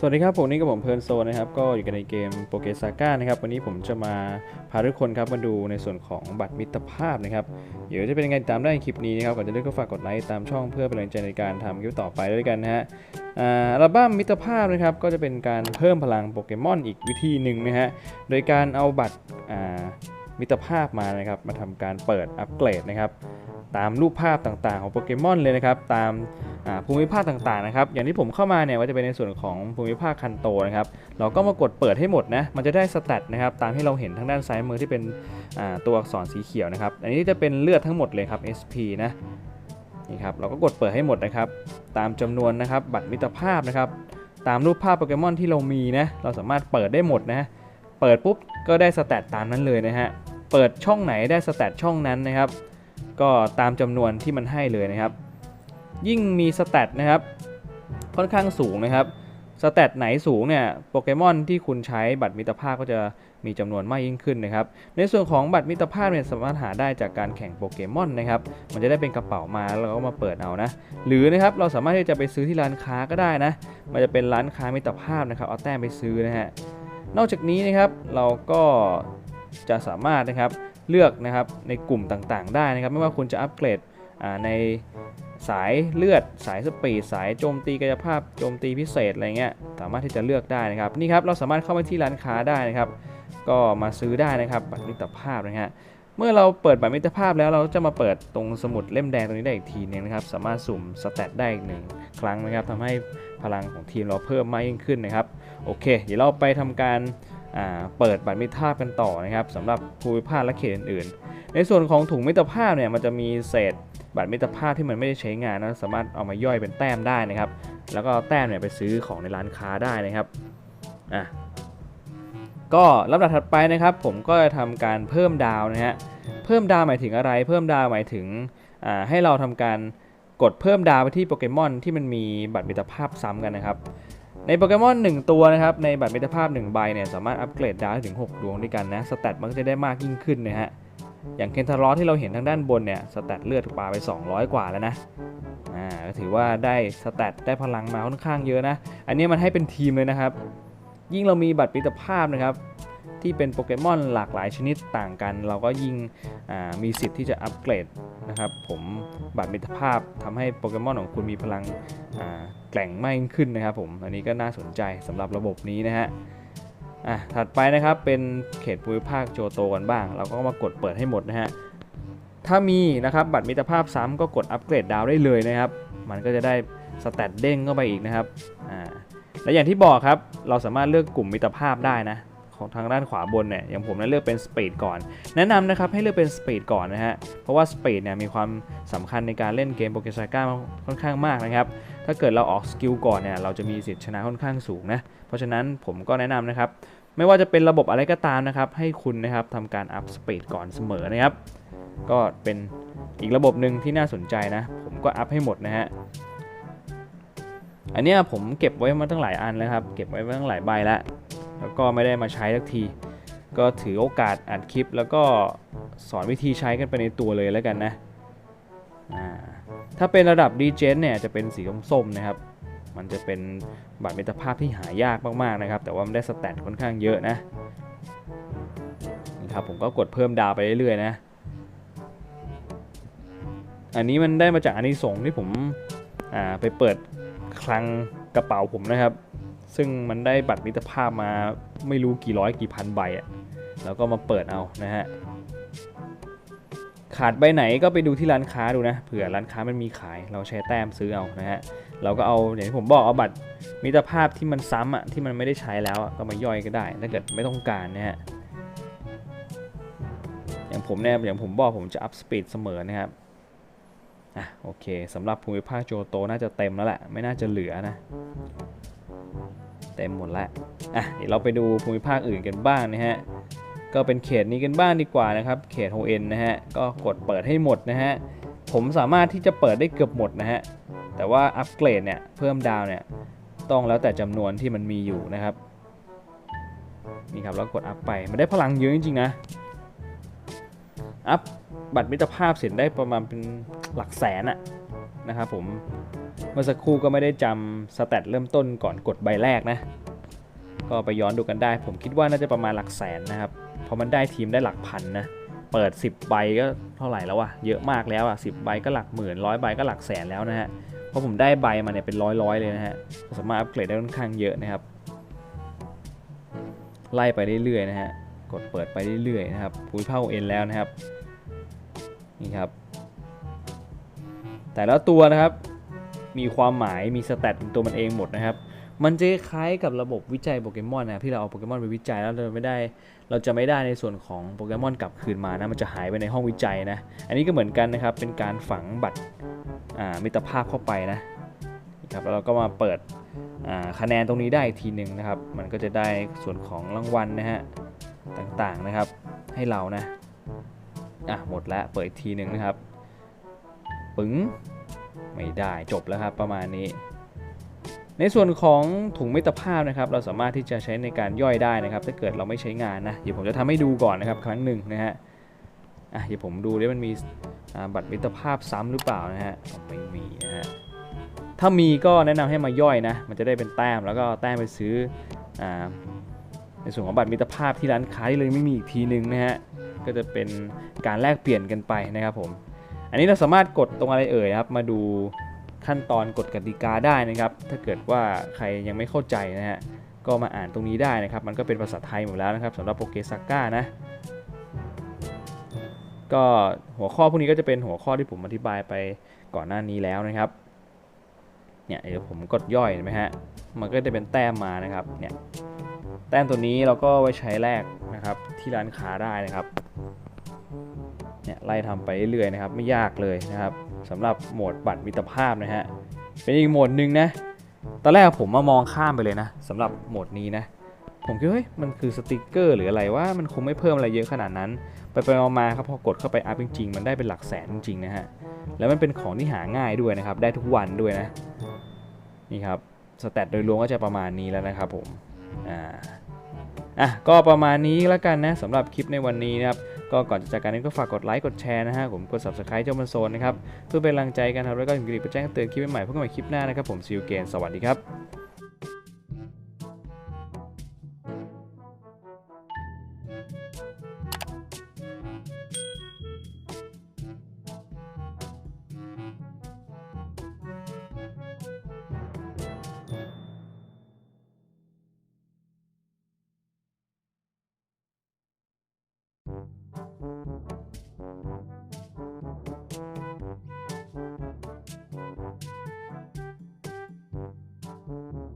สวัสดีครับ ผมนี่กับผมเพลินโซนะครับ ก็อยู่กันในเกมโปเกซาก้านะครับ วันนี้ผมจะมาพาทุกคนครับมาดูในส่วนของบัตรมิตรภาพนะครับ เดี๋ยวจะเป็นยังไงตามได้ในคลิปนี้นะครับ ก่อนจะเริ่มก็ฝากกดไลค์ตามช่องเพื่อเป็นแรงใจในการทำคลิปต่อไปด้วยกันนะฮะอ่าอัลบั้มมิตรภาพนะครับ ก็จะเป็นการเพิ่มพลังโปเกมอนอีกวิธีหนึ่งนะฮะ โดยการเอาบัตรอ่า มิตรภาพมานะครับมาทำการเปิดอัปเกรดนะครับตามรูปภาพต่างๆของโปเกมอนเลยนะครับตามาภูมิภาคต่างๆนะครับอย่างที่ผมเข้ามาเนี่ยว่าจะเป็นในส่วนของภูมิภาคคันโตนะครับเราก็มากดเปิดให้หมดนะมันจะได้สแตทนะครับตามที่เราเห็นทางด้านซ้ายมือที่เป็นตัวอักษรสีเขียวนะครับอันนี้จะเป็นเลือดทั้งหมดเลยครับ SP นะนี่ครับเราก็กดเปิดให้หมดนะครับตามจำนวนนะครับบัตรมิตรภาพนะครับตามรูปภาพโปเกมอนที่เรามีนะเราสามารถเปิดได้หมดนะเปิดปุ๊บก็ได้สแตทตามนั้นเลยนะฮะ เปิดช่องไหนได้สแตทช่องนั้นนะครับ ก็ตามจำนวนที่มันให้เลยนะครับ ยิ่งมีสแตทนะครับ ค่อนข้างสูงนะครับสแตทไหนสูงเนี่ยโปเกมอนที่คุณใช้บัตรมิตรภาพก็จะมีจำนวนมากยิ่งขึ้นนะครับ ในส่วนของบัตรมิตรภาพเนี่ยสามารถหาได้จากการแข่งโปเกมอนนะครับ มันจะได้เป็นกระเป๋ามาแล้วเราก็มาเปิดเอานะ หรือนะครับเราสามารถที่จะไปซื้อที่ร้านค้าก็ได้นะ มันจะเป็นร้านค้ามิตรภาพนะครับเอาแต้มไปซื้อนะฮะ นอกจากนี้นะครับเราก็ จะสามารถนะครับเลือกนะครับในกลุ่มต่างๆ ได้นะครับ ไม่ว่าคุณจะอัปเกรดในสายเลือด สายสปีด สายโจมตีกายภาพโจมตีพิเศษอะไรเงี้ยสามารถที่จะเลือกได้นะครับนี่ครับเราสามารถเข้าไปที่ร้านค้าได้นะครับ ก็มาซื้อได้นะครับบัตรมิตรภาพนะฮะเมื่อเราเปิดบัตรมิตรภาพแล้วเราจะมาเปิดตรงสมุดเล่มแดงตรงนี้ได้อีกทีนึงนะครับ สามารถสุ่มสแตทได้อีกหนึ่งครั้งนะครับทำให้พลังของทีมเราเพิ่มมากยิ่งขึ้นนะครับโอเค เดี๋ยวเราไปทำการ เปิดบัตรมิตรภาพกันต่อนะครับสำหรับภูมิภาคและเขตอื่นๆ ในส่วนของถุงมิตรภาพเนี่ยมันจะมีเศษบัตรมิตรภาพที่มันไม่ได้ใช้งานนะสามารถเอามาย่อยเป็นแต้มได้นะครับ แล้วก็แต้มเนี่ยไปซื้อของในร้านค้าได้นะครับอะก็ลำดับถัดไปนะครับ ผมก็จะทำการเพิ่มดาวนะฮะเพิ่มดาวหมายถึงอะไร เพิ่มดาวหมายถึงอ่าให้เราทำการกดเพิ่มดาวไปที่โปเกมอนที่มันมีบัตรมิตรภาพซ้ำกันนะครับ ในโปเกมอน 1 ตัวนะครับ ในบัตรมิตรภาพ 1 ใบเนี่ยสามารถอัปเกรดดาวได้ถึง 6 ดวงด้วยกันนะ สแตทมันก็จะได้มากยิ่งขึ้นนะฮะ อย่างเคนทารอสที่เราเห็นทางด้านบนเนี่ย สแตทเลือดปลาไป 200 กว่าแล้วนะ อ่าก็ถือว่าได้สแตทได้พลังมาค่อนข้างเยอะนะ อันนี้มันให้เป็นทีมเลยนะครับ ยิ่งเรามีบัตรมิตรภาพนะครับที่เป็นโปเกมอนหลากหลายชนิดต่างกัน เราก็ยิ่งอ่ามีสิทธิ์ที่จะอัปเกรดนะครับ ผมบัตรมิตรภาพทำให้โปเกมอนของคุณมีพลังอ่า แกร่งมากยิ่งขึ้นนะครับผม อันนี้ก็น่าสนใจสำหรับระบบนี้นะฮะ อะ ถัดไปนะครับเป็นเขตภูมิภาคโจโตกันบ้าง เราก็มากดเปิดให้หมดนะฮะ ถ้ามีนะครับบัตรมิตรภาพซ้ำก็กดอัปเกรดดาวได้เลยนะครับ มันก็จะได้สแตทเด้งเข้าไปอีกนะครับ อ่า และอย่างที่บอกครับ เราสามารถเลือกกลุ่มมิตรภาพได้นะ ของทางด้านขวาบนเนี่ยอย่างผมนั้นเลือกเป็นสปีดก่อน แนะนำนะครับให้เลือกเป็นสปีดก่อนนะฮะเพราะว่าสปีดเนี่ยมีความสำคัญในการเล่นเกมโปเกซาก้าค่อนข้างมากนะครับถ้าเกิดเราออกสกิลก่อนเนี่ยเราจะมีสิทธิ์ชนะค่อนข้างสูงนะเพราะฉะนั้นผมก็แนะนำนะครับไม่ว่าจะเป็นระบบอะไรก็ตามนะครับให้คุณนะครับทำการอัพสปีดก่อนเสมอนะครับก็เป็นอีกระบบหนึ่งที่น่าสนใจนะ ผมก็อัพให้หมดนะฮะอันเนี้ยผมเก็บไว้มาตั้งหลายอันแล้วครับ เก็บไว้มาตั้งหลายใบแล้ว แล้วก็ไม่ได้มาใช้สักที ก็ถือโอกาสอัดคลิป แล้วก็สอนวิธีใช้กันไปในตัวเลยแล้วกันนะถ้าเป็นระดับดีเจนเนี่ยจะเป็นสีส้มๆนะครับ มันจะเป็นบัตรมิตรภาพที่หายากมากๆนะครับ แต่ว่ามันได้สแตทค่อนข้างเยอะนะนี่ครับผมก็กดเพิ่มดาวไปเรื่อยๆนะ อันนี้มันได้มาจากอันนี้ส่งที่ผมไปเปิดคลังกระเป๋าผมนะครับ ซึ่งมันได้บัตรมิตรภาพมาไม่รู้กี่ร้อยกี่พันใบอะ่ะแล้วก็มาเปิดเอานะฮะขาดใบไหนก็ไปดูที่ร้านค้าดูนะเผื่อร้านค้ามันมีขายเราใช้แต้มซื้อเอานะฮะเราก็เอาอย่างที่ผมบอกเอาบัตรมิตรภาพที่มันซ้ำอะที่มันไม่ได้ใช้แล้วอะก็มาย่อยก็ได้ ถ้าเกิดไม่ต้องการนะฮะอย่างผมเนี่ยอย่างผมบอกผมจะอัพสปีดเสมอนะครับอะโอเคสำหรับภูมิภาคโจโตน่าจะเต็มแล้วแหละไม่น่าจะเหลือนะ เต็มหมดแล้วอะเดี๋ยวเราไปดูภูมิภาคอื่นกันบ้างนะฮะก็เป็นเขตนี้กันบ้างดีกว่านะครับเขตโฮเอ็นนะฮะก็กดเปิดให้หมดนะฮะผมสามารถที่จะเปิดได้เกือบหมดนะฮะแต่ว่าอัปเกรดเนี่ยเพิ่มดาวเนี่ยต้องแล้วแต่จำนวนที่มันมีอยู่นะครับนี่ครับแล้วกดอัพไปมันได้พลังเยอะจริงๆนะอัพบัตรมิตรภาพเสร็จได้ประมาณเป็นหลักแสนอะ นะครับผมเมื่อสักครู่ก็ไม่ได้จำสแตทเริ่มต้นก่อนกดใบแรกนะ ก็ไปย้อนดูกันได้ ผมคิดว่าน่าจะประมาณหลักแสนนะครับเพราะมันได้ทีมได้หลักพันนะเปิด 10 ใบก็เท่าไหร่แล้ววะเยอะมากแล้วอะ10ใบก็หลักหมื่นร้อยใบก็หลักแสนแล้วนะฮะเพราะผมได้ใบมาเนี่ยเป็นร้อยร้อยเลยนะฮะสามารถอัปเกรดได้ค่อนข้างเยอะนะครับ ไล่ไปเรื่อยๆนะฮะกดเปิดไปเรื่อยๆนะครับพูดเท่าเอ็นแล้วนะครับนี่ครับ แต่ละตัวนะครับ มีความหมายมีสแตทเป็นตัวมันเองหมดนะครับ มันจะคล้ายกับระบบวิจัยโปเกมอนนะที่เราเอาโปเกมอนไปวิจัยแล้วเราไม่ได้ เราจะไม่ได้ในส่วนของโปเกมอนกลับคืนมานะมันจะหายไปในห้องวิจัยนะ อันนี้ก็เหมือนกันนะครับเป็นการฝังบัตรอ่ามิตรภาพเข้าไปนะครับแล้วเราก็มาเปิดอ่าคะแนนตรงนี้ได้อีกทีหนึ่งนะครับ มันก็จะได้ส่วนของรางวัลนะฮะต่างๆนะครับให้เรานะอะหมดแล้วเปิดอีกทีหนึ่งนะครับ ปึ๋งไม่ได้จบแล้วครับประมาณนี้ ในส่วนของถุงมิตรภาพนะครับเราสามารถที่จะใช้ในการย่อยได้นะครับ ถ้าเกิดเราไม่ใช้งานนะเดี๋ยวผมจะทำให้ดูก่อนนะครับ ครั้งหนึ่งนะฮะอะเดี๋ยวผมดูดิมันมีบัตรมิตรภาพซ้ำหรือเปล่านะฮะไม่มีนะฮะถ้ามีก็แนะนำให้มาย่อยนะ มันจะได้เป็นแต้มแล้วก็แต้มไปซื้ออในส่วนของบัตรมิตรภาพที่ร้านค้าที่เลยไม่มีอีกทีหนึ่งนะฮะก็จะเป็นการแลกเปลี่ยนกันไปนะครับผม อันนี้เราสามารถกดตรงอะไรเอ่ยครับ มาดูขั้นตอนกฎกติกาได้นะครับ ถ้าเกิดว่าใครยังไม่เข้าใจนะฮะก็มาอ่านตรงนี้ได้นะครับ มันก็เป็นภาษาไทยหมดแล้วนะครับสำหรับโปเกซาก้านะ ก็หัวข้อพวกนี้ก็จะเป็นหัวข้อที่ผมอธิบายไปก่อนหน้านี้แล้วนะครับ เนี่ยเดี๋ยวผมกดย่อยเห็นไหมฮะ มันก็จะเป็นแต้มมานะครับ เนี่ย แต้มตัวนี้เราก็ไว้ใช้แลกนะครับที่ร้านค้าได้นะครับ เนี่ยไล่ทำไปเรื่อยๆนะครับไม่ยากเลยนะครับสำหรับโหมดบัตรมิตรภาพนะฮะเป็นอีกโหมดหนึ่งนะตอนแรกผมมามองข้ามไปเลยนะสำหรับโหมดนี้นะผมคิดเฮ้ยมันคือสติกเกอร์หรืออะไรว่ามันคงไม่เพิ่มอะไรเยอะขนาดนั้น ไปไปๆมาๆครับพอกดเข้าไปอัพจริงๆมันได้เป็นหลักแสนจริงๆนะฮะแล้วมันเป็นของที่หาง่ายด้วยนะครับได้ทุกวันด้วยนะนี่ครับสแตทโดยรวมก็จะประมาณนี้แล้วนะครับผมอ่าอะก็ประมาณนี้แล้วกันนะสำหรับคลิปในวันนี้นะครับ ก็ก่อนจะจากกันนี้ก็ฝากกดไลค์กดแชร์นะฮะผมกด subscribe เจ้ามันโซนนะครับเพื่อเป็นกำลังใจกันครับแล้วก็ถึงกระดิ่งเพื่อแจ้งเตือนคลิปใหม่ๆพบกันใหม่คลิปหน้านะครับผมซิวเกนสวัสดีครับ